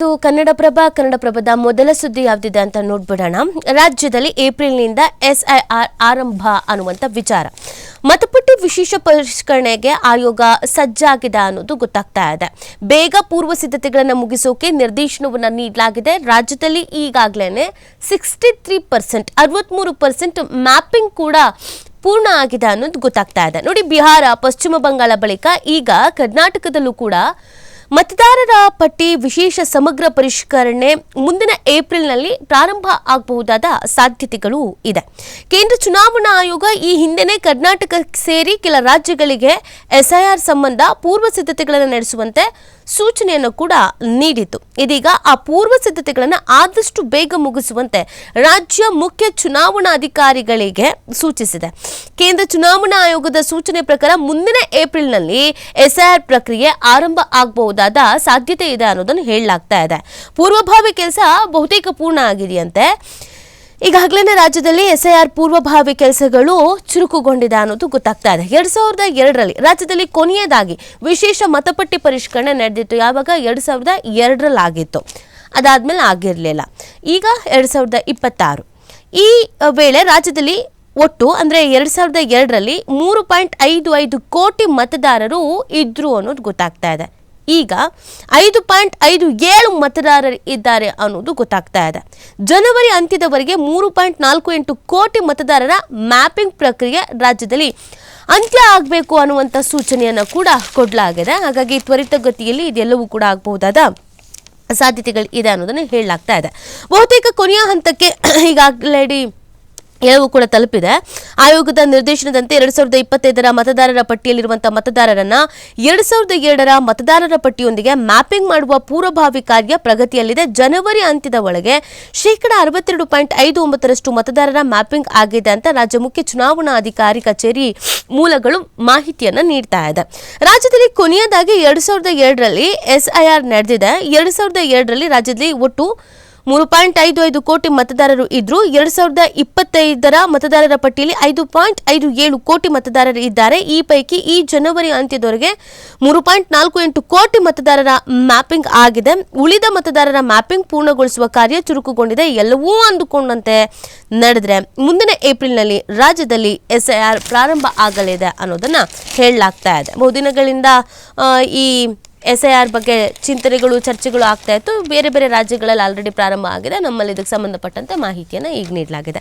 ಇದು ಕನ್ನಡಪ್ರಭ, ಕನ್ನಡಪ್ರಭದ ಮೊದಲ ಸುದ್ದಿ ಯಾವ್ದಿದೆ ಅಂತ ನೋಡ್ಬಿಡೋಣ. ರಾಜ್ಯದಲ್ಲಿ ಏಪ್ರಿಲ್ನಿಂದ ಎಸ್ಐಆರ್ ಆರಂಭ ಅನ್ನುವಂಥ ವಿಚಾರ. ಮತಪಟ್ಟಿ ವಿಶೇಷ ಪರಿಷ್ಕರಣೆಗೆ ಆಯೋಗ ಸಜ್ಜಾಗಿದೆ ಅನ್ನೋದು ಗೊತ್ತಾಗ್ತಾ ಇದೆ. ಬೇಗ ಪೂರ್ವ ಸಿದ್ಧತೆಗಳನ್ನು ಮುಗಿಸೋಕೆ ನಿರ್ದೇಶನವನ್ನು ನೀಡಲಾಗಿದೆ. ರಾಜ್ಯದಲ್ಲಿ ಈಗಾಗಲೇ ಸಿಕ್ಸ್ಟಿ ತ್ರೀ ಪರ್ಸೆಂಟ್, ಅರವತ್ಮೂರು ಪರ್ಸೆಂಟ್ ಮ್ಯಾಪಿಂಗ್ ಕೂಡ ಪೂರ್ಣ ಆಗಿದೆ ಅನ್ನೋದು ಗೊತ್ತಾಗ್ತಾ ಇದೆ. ನೋಡಿ, ಬಿಹಾರ, ಪಶ್ಚಿಮ ಬಂಗಾಳ ಬಳಿಕ ಈಗ ಕರ್ನಾಟಕದಲ್ಲೂ ಕೂಡ ಮತದಾರರ ಪಟ್ಟಿ ವಿಶೇಷ ಸಮಗ್ರ ಪರಿಷ್ಕರಣೆ ಮುಂದಿನ ಏಪ್ರಿಲ್ನಲ್ಲಿ ಪ್ರಾರಂಭ ಆಗಬಹುದಾದ ಸಾಧ್ಯತೆಗಳು ಇದೆ. ಕೇಂದ್ರ ಚುನಾವಣಾ ಆಯೋಗ ಈ ಹಿಂದೆನೇ ಕರ್ನಾಟಕ ಸೇರಿ ಕೆಲ ರಾಜ್ಯಗಳಿಗೆ ಎಸ್ಐಆರ್ ಸಂಬಂಧ ಪೂರ್ವ ಸಿದ್ಧತೆಗಳನ್ನು ನಡೆಸುವಂತೆ ಸೂಚನೆಯನ್ನು ಕೂಡ ನೀಡಿತು ಇದೀಗ ಆ ಪೂರ್ವ ಸಿದ್ಧತೆಗಳನ್ನು ಆದಷ್ಟು ಬೇಗ ಮುಗಿಸುವಂತೆ ರಾಜ್ಯ ಮುಖ್ಯ ಚುನಾವಣಾಧಿಕಾರಿಗಳಿಗೆ ಸೂಚಿಸಿದೆ. ಕೇಂದ್ರ ಚುನಾವಣಾ ಆಯೋಗದ ಸೂಚನೆ ಪ್ರಕಾರ ಮುಂದಿನ ಏಪ್ರಿಲ್ನಲ್ಲಿ ಎಸ್ಐಆರ್ ಪ್ರಕ್ರಿಯೆ ಆರಂಭ ಆಗಬಹುದಾದ ಸಾಧ್ಯತೆ ಇದೆ ಅನ್ನೋದನ್ನು ಹೇಳಲಾಗ್ತಾ ಇದೆ. ಪೂರ್ವಭಾವಿ ಕೆಲಸ ಬಹುತೇಕ ಪೂರ್ಣ ಆಗಿದೆಯಂತೆ. ಈಗಾಗಲೇ ರಾಜ್ಯದಲ್ಲಿ ಎಸ್ಐಆರ್ ಪೂರ್ವಭಾವಿ ಕೆಲಸಗಳು ಚುರುಕುಗೊಂಡಿದೆ ಅನ್ನೋದು ಗೊತ್ತಾಗ್ತಾ ಇದೆ. ಎರಡ್ ಸಾವಿರದ ಎರಡರಲ್ಲಿ ರಾಜ್ಯದಲ್ಲಿ ಕೊನೆಯದಾಗಿ ವಿಶೇಷ ಮತಪಟ್ಟಿ ಪರಿಷ್ಕರಣೆ ನಡೆದಿತ್ತು. ಯಾವಾಗ? ಎರಡ್ ಸಾವಿರದ ಎರಡರಲ್ಲಿ ಆಗಿತ್ತು ಅದಾದ್ಮೇಲೆ ಆಗಿರಲಿಲ್ಲ. ಈಗ ಎರಡ್ ಸಾವಿರದ ಇಪ್ಪತ್ತಾರು. ಈ ವೇಳೆ ರಾಜ್ಯದಲ್ಲಿ ಒಟ್ಟು ಅಂದ್ರೆ ಎರಡ್ ಸಾವಿರದ ಎರಡರಲ್ಲಿ ಮೂರು ಪಾಯಿಂಟ್ ಐದು ಐದು ಕೋಟಿ ಮತದಾರರು ಇದ್ರು ಅನ್ನೋದು ಗೊತ್ತಾಗ್ತಾ ಇದೆ. ಈಗ ಐದು ಪಾಯಿಂಟ್ ಐದು ಏಳು ಮತದಾರರು ಇದ್ದಾರೆ ಅನ್ನೋದು ಗೊತ್ತಾಗ್ತಾ ಇದೆ. ಜನವರಿ ಅಂತ್ಯದವರೆಗೆ ಮೂರು ಪಾಯಿಂಟ್ ನಾಲ್ಕು ಎಂಟು ಕೋಟಿ ಮತದಾರರ ಮ್ಯಾಪಿಂಗ್ ಪ್ರಕ್ರಿಯೆ ರಾಜ್ಯದಲ್ಲಿ ಅಂತ್ಯ ಆಗಬೇಕು ಅನ್ನುವಂಥ ಸೂಚನೆಯನ್ನು ಕೂಡ ಕೊಡಲಾಗಿದೆ. ಹಾಗಾಗಿ ತ್ವರಿತಗತಿಯಲ್ಲಿ ಇದೆಲ್ಲವೂ ಕೂಡ ಆಗಬಹುದಾದ ಸಾಧ್ಯತೆಗಳು ಇದೆ ಅನ್ನೋದನ್ನು ಹೇಳಲಾಗ್ತಾ ಇದೆ. ಬಹುತೇಕ ಕೊನೆಯ ಹಂತಕ್ಕೆ ಈಗಾಗಲೇ ಎಲ್ಲವೂ ಕೂಡ ತಲುಪಿದೆ. ಆಯೋಗದ ನಿರ್ದೇಶನದಂತೆ ಎರಡ್ ಸಾವಿರದ ಇಪ್ಪತ್ತೈದರ ಮತದಾರರ ಪಟ್ಟಿಯಲ್ಲಿರುವಂತಹ ಮತದಾರರನ್ನ ಎರಡ್ ಸಾವಿರದ ಎರಡರ ಮತದಾರರ ಪಟ್ಟಿಯೊಂದಿಗೆ ಮ್ಯಾಪಿಂಗ್ ಮಾಡುವ ಪೂರ್ವಭಾವಿ ಕಾರ್ಯ ಪ್ರಗತಿಯಲ್ಲಿದೆ. ಜನವರಿ ಅಂತ್ಯದ ಒಳಗೆ ಶೇಕಡ ಅರವತ್ತೆರಡು ಪಾಯಿಂಟ್ ಐದು ಒಂಬತ್ತರಷ್ಟು ಮತದಾರರ ಮ್ಯಾಪಿಂಗ್ ಆಗಿದೆ ಅಂತ ರಾಜ್ಯ ಮುಖ್ಯ ಚುನಾವಣಾ ಅಧಿಕಾರಿ ಕಚೇರಿ ಮೂಲಗಳು ಮಾಹಿತಿಯನ್ನು ನೀಡ್ತಾ ಇದೆ. ರಾಜ್ಯದಲ್ಲಿ ಕೊನೆಯದಾಗಿ ಎರಡ್ ಸಾವಿರದ ಎರಡರಲ್ಲಿ ಎಸ್ಐಆರ್ ನಡೆದಿದೆ. ಎರಡ್ ಸಾವಿರದ ಎರಡರಲ್ಲಿ ರಾಜ್ಯದಲ್ಲಿ ಒಟ್ಟು ಮೂರು ಪಾಯಿಂಟ್ ಐದು ಐದು ಕೋಟಿ ಮತದಾರರು ಇದ್ರು ಎರಡ್ ಸಾವಿರದ ಇಪ್ಪತ್ತೈದರ ಮತದಾರರ ಪಟ್ಟಿಯಲ್ಲಿ ಐದು ಪಾಯಿಂಟ್ ಐದು ಏಳು ಕೋಟಿ ಮತದಾರರು ಇದ್ದಾರೆ. ಈ ಪೈಕಿ ಈ ಜನವರಿ ಅಂತ್ಯದವರೆಗೆ ಮೂರು ಪಾಯಿಂಟ್ ನಾಲ್ಕು ಎಂಟು ಕೋಟಿ ಮತದಾರರ ಮ್ಯಾಪಿಂಗ್ ಆಗಿದೆ. ಉಳಿದ ಮತದಾರರ ಮ್ಯಾಪಿಂಗ್ ಪೂರ್ಣಗೊಳಿಸುವ ಕಾರ್ಯ ಚುರುಕುಗೊಂಡಿದೆ. ಎಲ್ಲವೂ ಅಂದುಕೊಂಡಂತೆ ನಡೆದ್ರೆ ಮುಂದಿನ ಏಪ್ರಿಲ್ನಲ್ಲಿ ರಾಜ್ಯದಲ್ಲಿ ಎಸ್ಐಆರ್ ಪ್ರಾರಂಭ ಆಗಲಿದೆ ಅನ್ನೋದನ್ನ ಹೇಳಲಾಗ್ತಾ ಇದೆ. ಬಹುದಿನಗಳಿಂದ ಈ ಎಸ್ ಐ ಆರ್ ಬಗ್ಗೆ ಚಿಂತನೆಗಳು, ಚರ್ಚೆಗಳು ಆಗ್ತಾ ಇತ್ತು. ಬೇರೆ ಬೇರೆ ರಾಜ್ಯಗಳಲ್ಲಿ ಆಲ್ರೆಡಿ ಪ್ರಾರಂಭ ಆಗಿದೆ. ನಮ್ಮಲ್ಲಿ ಇದಕ್ಕೆ ಸಂಬಂಧಪಟ್ಟಂತೆ ಮಾಹಿತಿಯನ್ನು ಈಗ ನೀಡಲಾಗಿದೆ.